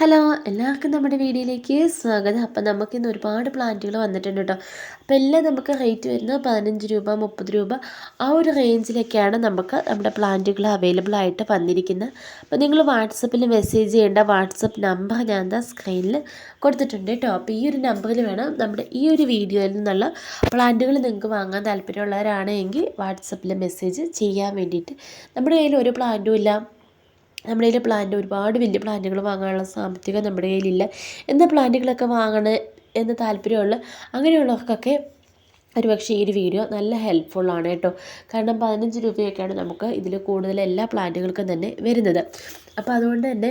Hello എല്ലാവർക്കും നമ്മുടെ വീഡിയോയിലേക്ക് സ്വാഗതം. അപ്പം നമുക്കിന്ന് ഒരുപാട് പ്ലാന്റുകൾ വന്നിട്ടുണ്ട് കേട്ടോ. അപ്പം എല്ലാം നമുക്ക് റേറ്റ് വരുന്നത് പതിനഞ്ച് രൂപ മുപ്പത് രൂപ ആ ഒരു റേഞ്ചിലൊക്കെയാണ് നമുക്ക് നമ്മുടെ പ്ലാന്റുകൾ അവൈലബിൾ ആയിട്ട് വന്നിരിക്കുന്നത്. അപ്പോൾ നിങ്ങൾ വാട്സപ്പിൽ മെസ്സേജ് ചെയ്യേണ്ട വാട്സപ്പ് നമ്പർ ഞാൻ എന്താ സ്ക്രീനിൽ കൊടുത്തിട്ടുണ്ട് കേട്ടോ. അപ്പോൾ ഈ ഒരു നമ്പറിൽ വേണം നമ്മുടെ ഈ ഒരു വീഡിയോയിൽ നിന്നുള്ള പ്ലാന്റുകൾ നിങ്ങൾക്ക് വാങ്ങാൻ താല്പര്യമുള്ളവരാണെങ്കിൽ വാട്സപ്പിൽ മെസ്സേജ് ചെയ്യാൻ വേണ്ടിയിട്ട്. നമ്മുടെ കയ്യിൽ ഒരു പ്ലാന്റും ഇല്ല. നമ്മുടെ കയ്യിൽ പ്ലാന്റ് ഒരുപാട് വലിയ പ്ലാന്റുകൾ വാങ്ങാനുള്ള സാമ്പത്തികം നമ്മുടെ കയ്യിലില്ല. എന്ന പ്ലാന്റുകളൊക്കെ വാങ്ങണ എന്ന് താല്പര്യമുള്ള അങ്ങനെയുള്ളവർക്കൊക്കെ ഒരുപക്ഷെ ഈ ഒരു വീഡിയോ നല്ല ഹെൽപ്ഫുള്ളാണ് കേട്ടോ. കാരണം പതിനഞ്ച് രൂപയൊക്കെയാണ് നമുക്ക് ഇതിൽ കൂടുതൽ എല്ലാ പ്ലാന്റുകൾക്കും തന്നെ വരുന്നത്. അപ്പോൾ അതുകൊണ്ട് തന്നെ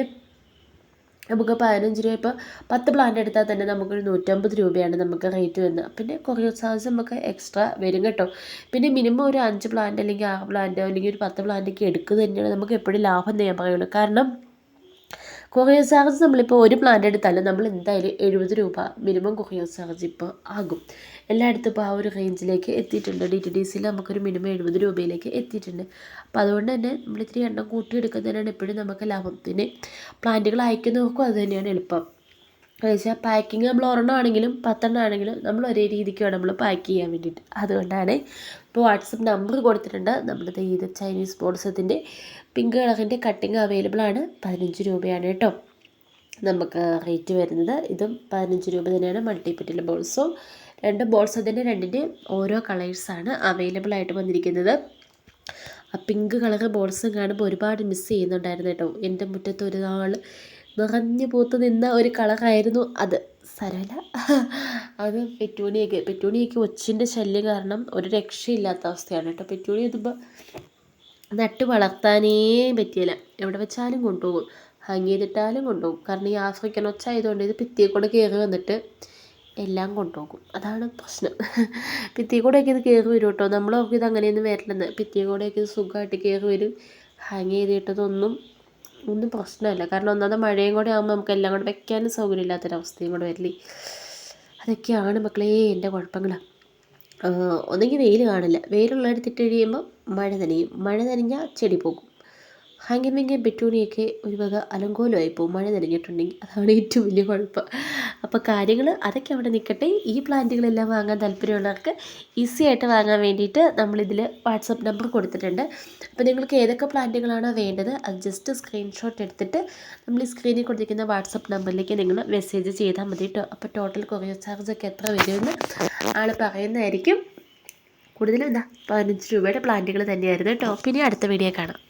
നമുക്ക് പതിനഞ്ച് രൂപ ഇപ്പോൾ പത്ത് പ്ലാന്റ് എടുത്താൽ തന്നെ നമുക്കൊരു നൂറ്റമ്പത് രൂപയാണ് നമുക്ക് റേറ്റ് വരുന്നത്. പിന്നെ കൊറിയർ ചാർജ് നമുക്ക് എക്സ്ട്രാ വരും കേട്ടോ. പിന്നെ മിനിമം ഒരു അഞ്ച് പ്ലാന്റ് അല്ലെങ്കിൽ ആറ് പ്ലാന്റ് അല്ലെങ്കിൽ ഒരു പത്ത് പ്ലാന്റൊക്കെ എടുക്കുക തന്നെയാണ് നമുക്ക് എപ്പോഴും ലാഭം ഞാൻ പറയുള്ളൂ. കാരണം കൊറിയർ ചാർജ് നമ്മളിപ്പോൾ ഒരു പ്ലാന്റ് എടുത്താലും നമ്മൾ എന്തായാലും എഴുപത് രൂപ മിനിമം കൊറിയർ ചാർജ് ഇപ്പോൾ ആകും. എല്ലായിടത്തും ഇപ്പോൾ ആ ഒരു റേഞ്ചിലേക്ക് എത്തിയിട്ടുണ്ട്. ഡി ടി ഡി സിയിൽ നമുക്കൊരു മിനിമം എഴുപത് രൂപയിലേക്ക് എത്തിയിട്ടുണ്ട്. അപ്പോൾ അതുകൊണ്ട് തന്നെ നമ്മൾ ഇത്തിരി എണ്ണം കൂട്ടിയെടുക്കുന്നതിനാണ് എപ്പോഴും നമുക്ക് ലാഭം പിന്നെ പ്ലാന്റുകൾ അയക്കുന്നവർക്കും അതുതന്നെയാണ് എളുപ്പം. വെച്ചാൽ പാക്കിങ് നമ്മൾ ഒരെണ്ണം ആണെങ്കിലും പത്തെണ്ണം ആണെങ്കിലും നമ്മൾ ഒരേ രീതിക്ക് വേണം നമ്മൾ പാക്ക് ചെയ്യാൻ വേണ്ടിയിട്ട്. അതുകൊണ്ടാണ് ഇപ്പോൾ വാട്സപ്പ് നമ്പർ കൊടുത്തിട്ടുണ്ട്. നമ്മുടെ ഇത് ചൈനീസ് ബോൾസത്തിന്റെ പിങ്ക് കളറിന്റെ കട്ടിങ് അവൈലബിൾ ആണ്. പതിനഞ്ച് രൂപയാണ് കേട്ടോ. നമുക്ക് റേറ്റ് വരുന്നത്. ഇതും പതിനഞ്ച് രൂപ തന്നെയാണ്. മൾട്ടിപ്പറ്റിലെ ബോൾസും രണ്ട് ബോൾസ് അതിന്റെ രണ്ടിന്റെ ഓരോ കളേഴ്സാണ് അവൈലബിൾ ആയിട്ട് വന്നിരിക്കുന്നത്. ആ പിങ്ക് കളർ ബോൾസും കാണുമ്പോൾ ഒരുപാട് മിസ്സ് ചെയ്യുന്നുണ്ടായിരുന്നു കേട്ടോ. എന്റെ മുറ്റത്ത് ഒരു നാൾ നിറഞ്ഞു പൂത്ത് നിന്ന ഒരു കളറായിരുന്നു അത്. സരല അത് പെറ്റൂണിയൊക്കെ. പെറ്റൂണിയൊക്കെ ഒച്ചിന്റെ ശല്യം കാരണം ഒരു രക്ഷയില്ലാത്ത അവസ്ഥയാണ് കേട്ടോ. പെറ്റൂണി ഇതിപ്പോൾ നട്ട് വളർത്താനേ പറ്റിയില്ല. എവിടെ വെച്ചാലും കൊണ്ടുപോകും. ഹാങ് ചെയ്തിട്ടാലും കൊണ്ടുപോകും. കാരണം ഈ ആഫ്രിക്കൻ ഒച്ച ആയതുകൊണ്ട് ഇത് ഭിത്തിയിൽ കൂടെ കയറി വന്നിട്ട് എല്ലാം കൊണ്ടുപോകും. അതാണ് പ്രശ്നം. ഭിത്തിയിൽ കൂടെയൊക്കെ ഇത് കയറി വരും കേട്ടോ. നമ്മളൊക്കെ ഇത് അങ്ങനെയൊന്നും വരില്ലെന്ന്. ഭിത്തിയിൽ കൂടെയൊക്കെ ഇത് സുഖമായിട്ട് കയറി വരും. ഹാങ് ചെയ്തിട്ടതൊന്നും ഒന്നും പ്രശ്നമല്ല. കാരണം ഒന്നാമത് മഴയും കൂടെ ആകുമ്പോൾ നമുക്ക് എല്ലാം കൂടെ വെക്കാനും സൗകര്യമില്ലാത്തൊരവസ്ഥയും കൂടെ വരില്ലേ? അതൊക്കെയാണ് മക്കളേ എന്റെ കുഴപ്പങ്ങൾ ഒന്നെങ്കിൽ വെയിൽ കാണില്ല. വെയിലുള്ള എടുത്തിട്ട് കഴിയുമ്പോൾ മഴ നനയും. മഴ നനഞ്ഞാൽ ചെടി പോകും ഹാങ്കിമിങ് പെറ്റൂണിയൊക്കെ ഒരു വക അലങ്കോലമായി പോകും മഴ നനഞ്ഞിട്ടുണ്ടെങ്കിൽ അതാണ് ഏറ്റവും വലിയ കുഴപ്പം. അപ്പോൾ കാര്യങ്ങൾ അതൊക്കെ അവിടെ നിൽക്കട്ടെ ഈ പ്ലാന്റുകളെല്ലാം വാങ്ങാൻ താല്പര്യമുള്ളവർക്ക് ഈസി ആയിട്ട് വാങ്ങാൻ വേണ്ടിയിട്ട് നമ്മളിതിൽ വാട്സപ്പ് നമ്പർ കൊടുത്തിട്ടുണ്ട്. അപ്പോൾ നിങ്ങൾക്ക് ഏതൊക്കെ പ്ലാന്റുകളാണോ വേണ്ടത് അത് ജസ്റ്റ് സ്ക്രീൻഷോട്ട് എടുത്തിട്ട് നമ്മൾ ഈ സ്ക്രീനിൽ കൊടുത്തിരിക്കുന്ന വാട്സപ്പ് നമ്പറിലേക്ക് നിങ്ങൾ മെസ്സേജ് ചെയ്താൽ മതി കേട്ടോ. അപ്പോൾ ടോട്ടൽ കൊറിയർ ചാർജൊക്കെ എത്ര വരുമെന്ന് ആൾ പറയുന്നതായിരിക്കും. കൂടുതലും എന്താ പതിനഞ്ച് രൂപയുടെ പ്ലാന്റുകൾ തന്നെയായിരുന്നു കേട്ടോ. പിന്നെ അടുത്ത വീഡിയോ കാണാം.